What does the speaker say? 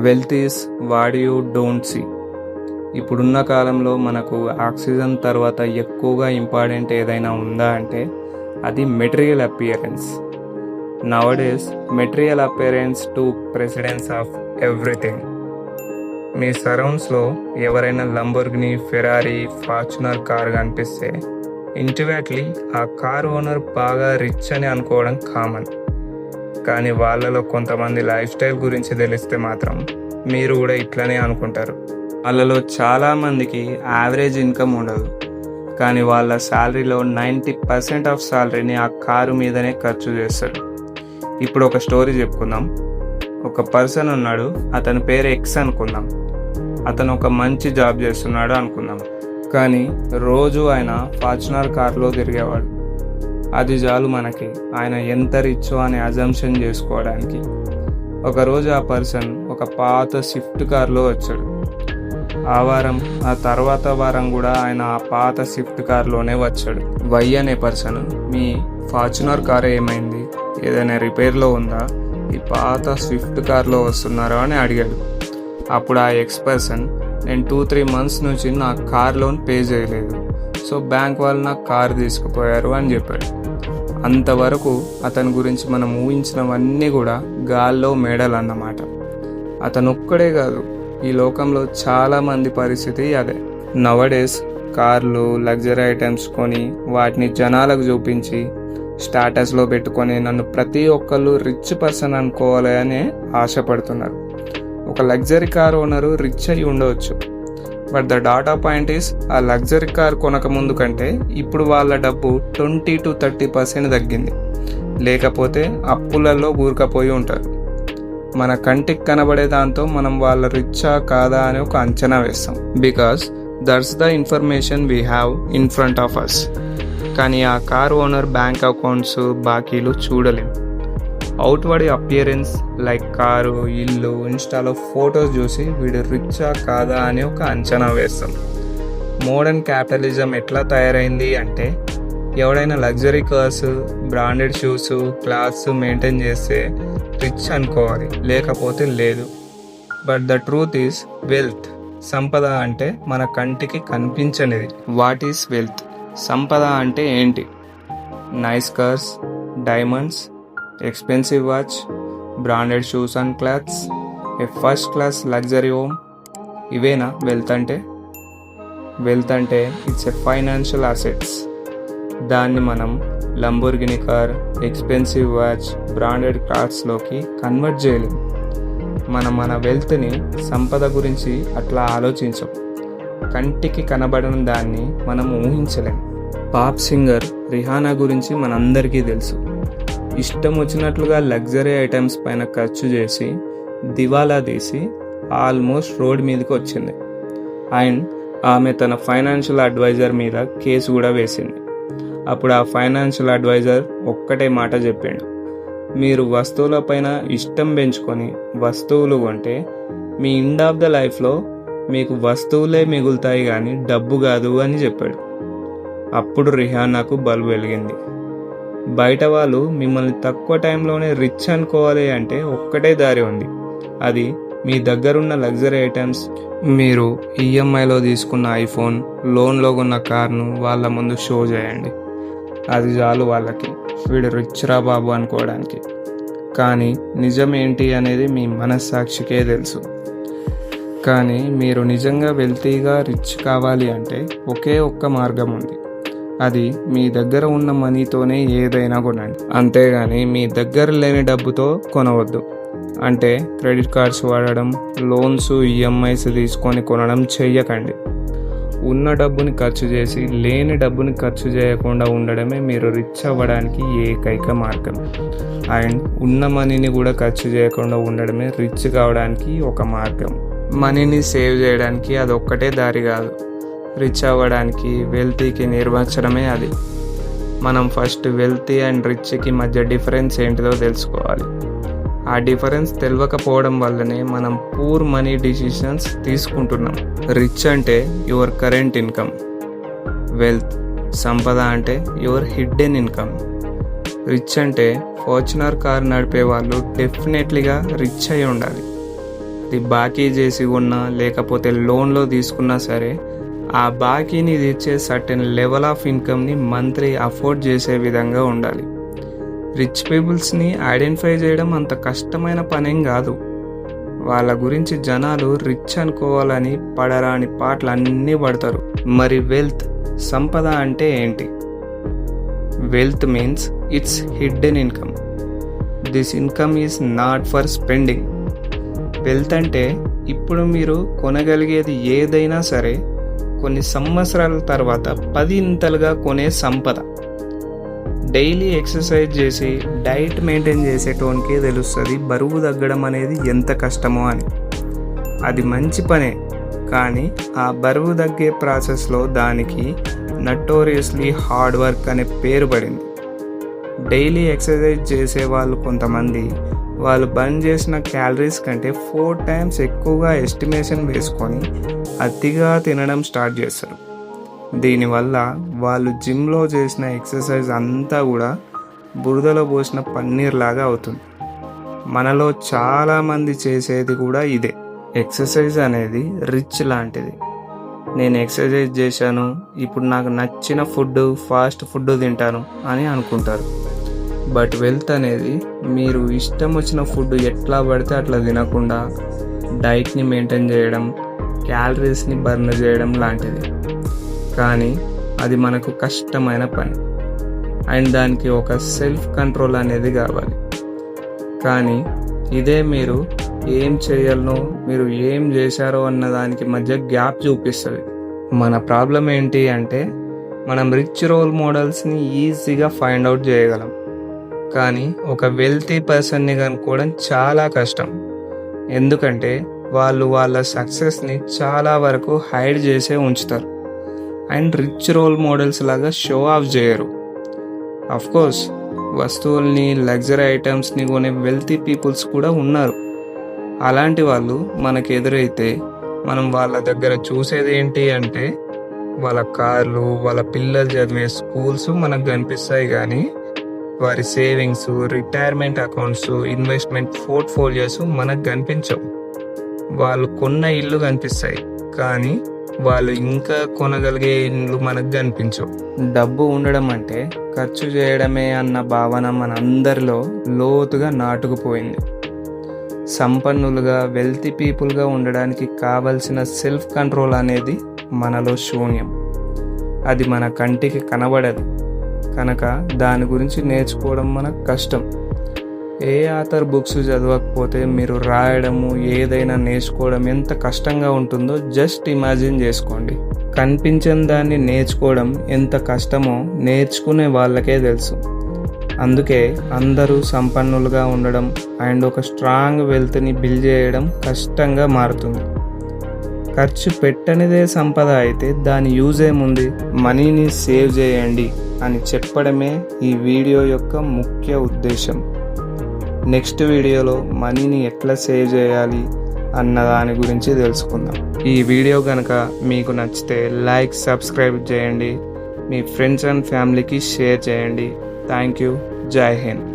Wealth is what you don't see ఇప్పుడున్న కాలంలో మనకు ఆక్సిజన్ తర్వాత ఎక్కువగా ఇంపార్టెంట్ ఏదైనా ఉందా అంటే అది material appearance nowadays material appearance to precedence of everything మీ సరౌండ్స్లో ఎవరైనా లంబోర్గిని ఫెరారీ ఫార్చునర్ కార్ కనిపిస్తే ఇంటివేట్లీ ఆ కార్ ఓనర్ బాగా రిచ్ అని అనుకోవడం కామన్ కానీ వాళ్ళలో కొంతమంది లైఫ్ స్టైల్ గురించి తెలిస్తే మాత్రం మీరు కూడా ఇట్లనే అనుకుంటారు. వాళ్ళలో చాలామందికి యావరేజ్ ఇన్కమ్ ఉండదు. కానీ వాళ్ళ శాలరీలో నైంటీ పర్సెంట్ ఆఫ్ శాలరీని ఆ కారు మీదనే ఖర్చు చేస్తారు. ఇప్పుడు ఒక స్టోరీ చెప్పుకుందాం. ఒక పర్సన్ ఉన్నాడు అతని పేరు ఎక్స్ అనుకుందాం. అతను ఒక మంచి జాబ్ చేస్తున్నాడు అనుకుందాం. కానీ రోజు ఆయన ఫార్చునర్ కార్లో తిరిగేవాడు. అది చాలు మనకి. ఆయన ఎంత రిచ్చో అని అజంప్షన్ చేసుకోవడానికి. ఒకరోజు ఆ పర్సన్ ఒక పాత స్విఫ్ట్ కార్లో వచ్చాడు. ఆ వారం ఆ తర్వాత వారం కూడా ఆయన ఆ పాత స్విఫ్ట్ కార్లోనే వచ్చాడు. వై అనే పర్సన్ మీ ఫార్చునర్ కార్ ఏమైంది? ఏదైనా రిపేర్లో ఉందా? ఈ పాత స్విఫ్ట్ కార్లో వస్తున్నారా అని అడిగాడు. అప్పుడు ఆ ఎక్స్ పర్సన్ నేను టూ త్రీ మంత్స్ నుంచి నా కార్ లోన్ పే చేయలేదు. సో బ్యాంక్ వాళ్ళు నాకు కార్ తీసుకుపోయారు అని చెప్పాడు. అంతవరకు అతని గురించి మనం ఊహించినవన్నీ కూడా గాల్లో మేడలు అన్నమాట అతను ఒక్కడే కాదు ఈ లోకంలో చాలామంది పరిస్థితి అదే. నవడేస్ కార్లు లగ్జరీ ఐటమ్స్ కొని వాటిని జనాలకు చూపించి స్టాటస్లో పెట్టుకొని నన్ను ప్రతి ఒక్కళ్ళు రిచ్ పర్సన్ అనుకోవాలి అని ఆశపడుతున్నారు. ఒక లగ్జరీ కార్ ఓనరు రిచ్ అయి ఉండవచ్చు. But the data point is ఆ లగ్జరీ కార్ కొనక ముందు కంటే ఇప్పుడు వాళ్ళ డబ్బు ట్వంటీ టు థర్టీ పర్సెంట్ తగ్గింది. లేకపోతే అప్పులలో కూరుకపోయి ఉంటారు. మన కంటికి కనబడే దాంతో మనం వాళ్ళ రిచ్చా కాదా అని ఒక అంచనా వేస్తాం. Because that's the information we have in front of us కానీ ఆ కార్ ఓనర్ బ్యాంక్ అకౌంట్స్ బాకీలు చూడలేము అవుట్వర్డ్ అపియరెన్స్ లైక్ కారు ఇల్లు ఇన్స్టాలో ఫొటోస్ చూసి వీడు రిచ్చా కాదా అని ఒక అంచనా వేస్తాం. మోడర్న్ క్యాపిటలిజం ఎట్లా తయారైంది అంటే ఎవడైనా luxury cars branded shoes clothes maintain చేస్తే రిచ్ అనుకోవాలి లేకపోతే లేదు. But the truth is wealth సంపద అంటే మన కంటికి కనిపించనిది. వాట్ ఈస్ వెల్త్ సంపద అంటే ఏంటి? Nice cars diamonds expensive watch branded shoes and clothes a first class luxury home. ఇవేనా వెల్త్ అంటే వెల్త్ అంటే ఇట్స్ ఎ ఫైనాన్షియల్ అసెట్స్. దాన్ని మనం Lamborghini car expensive watch branded కార్స్లోకి convert చేయలేం. మనం మన వెల్త్ని సంపద గురించి అట్లా ఆలోచించం. కంటికి కనబడని దాన్ని మనం ఊహించలేం. పాప్ సింగర్ రిహానా గురించి మనందరికీ తెలుసు. ఇష్టం వచ్చినట్లుగా లగ్జరీ ఐటమ్స్ పైన ఖర్చు చేసి దివాలా తీసి ఆల్మోస్ట్ రోడ్ మీదకి వచ్చింది. అండ్ ఆమె తన ఫైనాన్షియల్ అడ్వైజర్ మీద కేసు కూడా వేసింది. అప్పుడు ఆ ఫైనాన్షియల్ అడ్వైజర్ ఒక్కటే మాట చెప్పిండు. మీరు వస్తువులపైన ఇష్టం పెంచుకొని వస్తువులు కొంటే మీ ఎండ్ ఆఫ్ ద లైఫ్లో మీకు వస్తువులే మిగులుతాయి కానీ డబ్బు కాదు అని చెప్పాడు. అప్పుడు రిహానాకు బల్బు వెలిగింది. బయట వాళ్ళు మిమ్మల్ని తక్కువ టైంలోనే రిచ్ అనుకోవాలి అంటే ఒక్కటే దారి ఉంది. అది మీ దగ్గరున్న లగ్జరీ ఐటమ్స్. మీరు ఈఎంఐలో తీసుకున్న ఐఫోన్ లోన్లో ఉన్న కార్ను వాళ్ళ ముందు షో చేయండి. అది చాలు వాళ్ళకి. వీడు రిచ్ రా బాబు అనుకోవడానికి. కానీ నిజం ఏంటి అనేది మీ మనస్సాక్షికే తెలుసు. కానీ మీరు నిజంగా వెల్తీగా రిచ్ కావాలి అంటే ఒకే ఒక్క మార్గం ఉంది. అది మీ దగ్గర ఉన్న మనీతోనే ఏదైనా కొనండి. అంతేగాని మీ దగ్గర లేని డబ్బుతో కొనవద్దు. అంటే క్రెడిట్ కార్డ్స్ వాడడం లోన్స్ ఈఎంఐస్ తీసుకొని కొనడం చెయ్యకండి. ఉన్న డబ్బుని ఖర్చు చేసి లేని డబ్బుని ఖర్చు చేయకుండా ఉండడమే మీరు రిచ్ అవ్వడానికి ఏకైక మార్గం. అండ్ ఉన్న మనీని కూడా ఖర్చు చేయకుండా ఉండడమే రిచ్ కావడానికి ఒక మార్గం. మనీని సేవ్ చేయడానికి అది ఒక్కటే దారి కాదు. రిచ్ అవ్వడానికి వెల్తీకి నిర్వచనమే అది. మనం ఫస్ట్ వెల్తీ అండ్ రిచ్కి మధ్య డిఫరెన్స్ ఏంటిదో తెలుసుకోవాలి. ఆ డిఫరెన్స్ తెలియకపోవడం వల్లనే మనం పూర్ మనీ డిసిషన్స్ తీసుకుంటున్నాం. రిచ్ అంటే యువర్ కరెంట్ ఇన్కమ్. వెల్త్ సంపద అంటే యువర్ హిడ్డెన్ ఇన్కమ్. రిచ్ అంటే ఫార్చునర్ కార్ నడిపే వాళ్ళు డెఫినెట్లీగా రిచ్ అయి ఉండాలి. అది బాకీ చేసి ఉన్నా లేకపోతే లోన్లో తీసుకున్నా సరే ఆ బాకీని తీర్చే సర్టెన్ లెవెల్ ఆఫ్ ఇన్కమ్ని మంత్లీ అఫోర్డ్ చేసే విధంగా ఉండాలి. రిచ్ పీపుల్స్ని ఐడెంటిఫై చేయడం అంత కష్టమైన పనేం కాదు. వాళ్ళ గురించి జనాలు రిచ్ అనుకోవాలని పడరాని పాటలు అన్నీ పడతారు. మరి వెల్త్ సంపద అంటే ఏంటి? Wealth means it's hidden income. This income is not for spending. Wealth అంటే ఇప్పుడు మీరు కొనగలిగేది ఏదైనా సరే కొన్ని సంవత్సరాల తర్వాత పది ఇంతలుగా కొనే సంపద. డైలీ ఎక్సర్సైజ్ చేసి డైట్ మెయింటైన్ చేసేటోనికే తెలుస్తుంది బరువు తగ్గడం అనేది ఎంత కష్టమో అని. అది మంచి పనే కానీ ఆ బరువు తగ్గే ప్రాసెస్లో దానికి నటోరియస్లీ హార్డ్ వర్క్ అనే పేరు పడింది. డైలీ ఎక్సర్సైజ్ చేసే వాళ్ళు కొంతమంది వాళ్ళు బర్న్ చేసిన క్యాలరీస్ కంటే ఫోర్ టైమ్స్ ఎక్కువగా ఎస్టిమేషన్ వేసుకొని అతిగా తినడం స్టార్ట్ చేస్తారు దీనివల్ల వాళ్ళు జిమ్లో చేసిన ఎక్సర్సైజ్ అంతా కూడా బురదలో పోసిన పన్నీర్ లాగా అవుతుంది. మనలో చాలామంది చేసేది కూడా ఇదే. ఎక్సర్సైజ్ అనేది రిచ్ లాంటిది. నేను ఎక్సర్సైజ్ చేశాను ఇప్పుడు నాకు నచ్చిన ఫుడ్ ఫాస్ట్ ఫుడ్ తింటాను అని అనుకుంటారు. బట్ వెల్త్ అనేది మీరు ఇష్టం వచ్చిన ఫుడ్ ఎట్లా పడితే అట్లా తినకుండా డైట్ని మెయింటైన్ చేయడం క్యాలరీస్ని బర్న్ చేయడం లాంటిది. కానీ అది మనకు కష్టమైన పని. అండ్ దానికి ఒక సెల్ఫ్ కంట్రోల్ అనేది కావాలి. కానీ ఇదే మీరు ఏం చేయాలనో మీరు ఏం చేశారో అన్న దానికి మధ్య గ్యాప్ చూపిస్తుంది. మన ప్రాబ్లం ఏంటి అంటే మనం రిచ్ రోల్ మోడల్స్ని ఈజీగా ఫైండ్ అవుట్ చేయగలం. కానీ ఒక వెల్తీ పర్సన్ని కనుక్కోవడం చాలా కష్టం. ఎందుకంటే వాళ్ళు వాళ్ళ సక్సెస్ని చాలా వరకు హైడ్ చేసే ఉంచుతారు. అండ్ రిచ్ రోల్ మోడల్స్ లాగా షో ఆఫ్ చేయరు. కోర్స్ వస్తువుల్ని లగ్జరీ ఐటమ్స్ని కొనే వెల్తీ పీపుల్స్ కూడా ఉన్నారు. అలాంటి వాళ్ళు మనకు ఎదురైతే మనం వాళ్ళ దగ్గర చూసేది ఏంటి అంటే వాళ్ళ కార్లు వాళ్ళ పిల్లలు చదివే స్కూల్స్ మనకు కనిపిస్తాయి కానీ వారి savings retirement accounts investment portfolios మనకు కనిపించవు. వాళ్ళు కొన్న ఇల్లు కనిపిస్తాయి కానీ వాళ్ళు ఇంకా కొనగలిగే ఇల్లు మనకు కనిపించవు. డబ్బు ఉండడం అంటే ఖర్చు చేయడమే అన్న భావన మనందరిలో లోతుగా నాటుకుపోయింది. సంపన్నులుగా వెల్తీ పీపుల్గా ఉండడానికి కావలసిన సెల్ఫ్ కంట్రోల్ అనేది మనలో శూన్యం. అది మన కంటికి కనబడదు. కనుక దాని గురించి నేర్చుకోవడం మనకు కష్టం. ఏ ఆథర్ బుక్స్ చదవకపోతే మీరు రాయడము ఏదైనా నేర్చుకోవడం ఎంత కష్టంగా ఉంటుందో జస్ట్ ఇమాజిన్ చేసుకోండి. కనిపించని దాన్ని నేర్చుకోవడం ఎంత కష్టమో నేర్చుకునే వాళ్ళకే తెలుసు. అందుకే అందరూ సంపన్నులుగా ఉండడం అండ్ ఒక స్ట్రాంగ్ వెల్త్ని బిల్డ్ చేయడం కష్టంగా మారుతుంది. ఖర్చు పెట్టనిదే సంపద అయితే దాని యూజ్ ఏముంది? మనీని సేవ్ చేయండి. అని చెప్పడమే ఈ వీడియో యొక్క ముఖ్య ఉద్దేశం. నెక్స్ట్ వీడియోలో మనీని ఎట్లా సేవ్ చేయాలి అన్న దాని గురించి తెలుసుకుందాం. ఈ వీడియో కనుక మీకు నచ్చితే లైక్ సబ్స్క్రైబ్ చేయండి. మీ ఫ్రెండ్స్ అండ్ ఫ్యామిలీకి షేర్ చేయండి. Thank you. జై హింద్.